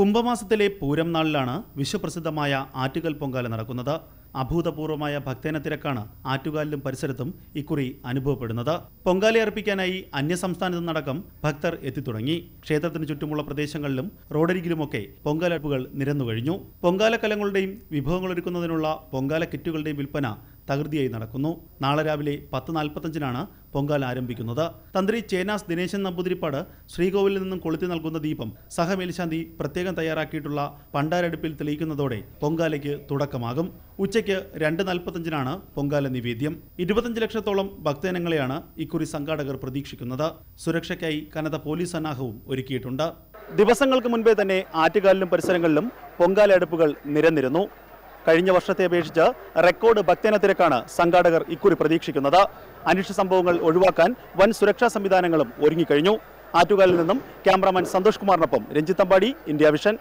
കുംഭമാസത്തിലെ പൂരം നാളിലാണ് വിശ്വപ്രസിദ്ധമായ ആറ്റുകാൽ പൊങ്കാല നടക്കുന്നത്. അഭൂതപൂർവമായ ഭക്തജന തിരക്കാണ് ആറ്റുകാലിലും പരിസരത്തും ഇക്കുറി അനുഭവപ്പെടുന്നത്. പൊങ്കാല അർപ്പിക്കാനായി അന്യസംസ്ഥാനത്തു നിന്നടക്കം ഭക്തർ എത്തിത്തുടങ്ങി. ക്ഷേത്രത്തിന് ചുറ്റുമുള്ള പ്രദേശങ്ങളിലും റോഡരികിലുമൊക്കെ പൊങ്കാലടുപ്പുകൾ നിരന്നുകഴിഞ്ഞു. പൊങ്കാല കലങ്ങളുടെയും വിഭവങ്ങൾ ഒരുക്കുന്നതിനുള്ള പൊങ്കാല കിറ്റുകളുടെയും വിൽപ്പന തകൃതിയായി നടക്കുന്നു. നാളെ രാവിലെ പത്ത് നാൽപ്പത്തഞ്ചിനാണ് പൊങ്കാല ആരംഭിക്കുന്നത്. തന്ത്രി ചേനാസ് ദിനേശൻ നമ്പൂതിരിപ്പാട് ശ്രീകോവിലിൽ നിന്നും കൊളുത്തി നൽകുന്ന ദീപം സഹമേൽശാന്തി പ്രത്യേകം തയ്യാറാക്കിയിട്ടുള്ള പണ്ടാരടുപ്പിൽ തെളിയിക്കുന്നതോടെ പൊങ്കാലയ്ക്ക് തുടക്കമാകും. ഉച്ചയ്ക്ക് രണ്ട് നാൽപ്പത്തഞ്ചിനാണ് പൊങ്കാല നിവേദ്യം. ഇരുപത്തഞ്ച് ലക്ഷത്തോളം ഭക്തജനങ്ങളെയാണ് ഇക്കുറി സംഘാടകർ പ്രതീക്ഷിക്കുന്നത്. സുരക്ഷയ്ക്കായി കനത്ത പോലീസ് സന്നാഹവും ഒരുക്കിയിട്ടുണ്ട്. ദിവസങ്ങൾക്ക് മുൻപേ തന്നെ ആറ്റുകാലിലും പരിസരങ്ങളിലും പൊങ്കാല അടുപ്പുകൾ നിരന്നിരുന്നു. കഴിഞ്ഞ വർഷത്തെ അപേക്ഷിച്ച് റെക്കോർഡ് ഭക്തജന തിരക്കാണ് സംഘാടകർ ഇക്കുറി പ്രതീക്ഷിക്കുന്നത്. അനിഷ്ട സംഭവങ്ങൾ ഒഴിവാക്കാൻ വൻ സുരക്ഷാ സംവിധാനങ്ങളും ഒരുങ്ങിക്കഴിഞ്ഞു. ആറ്റുകാലിൽ നിന്നും ക്യാമറാമാൻ സന്തോഷ് കുമാറിനൊപ്പം രഞ്ജിത്തമ്പാടി ഇന്ത്യ വിഷൻ.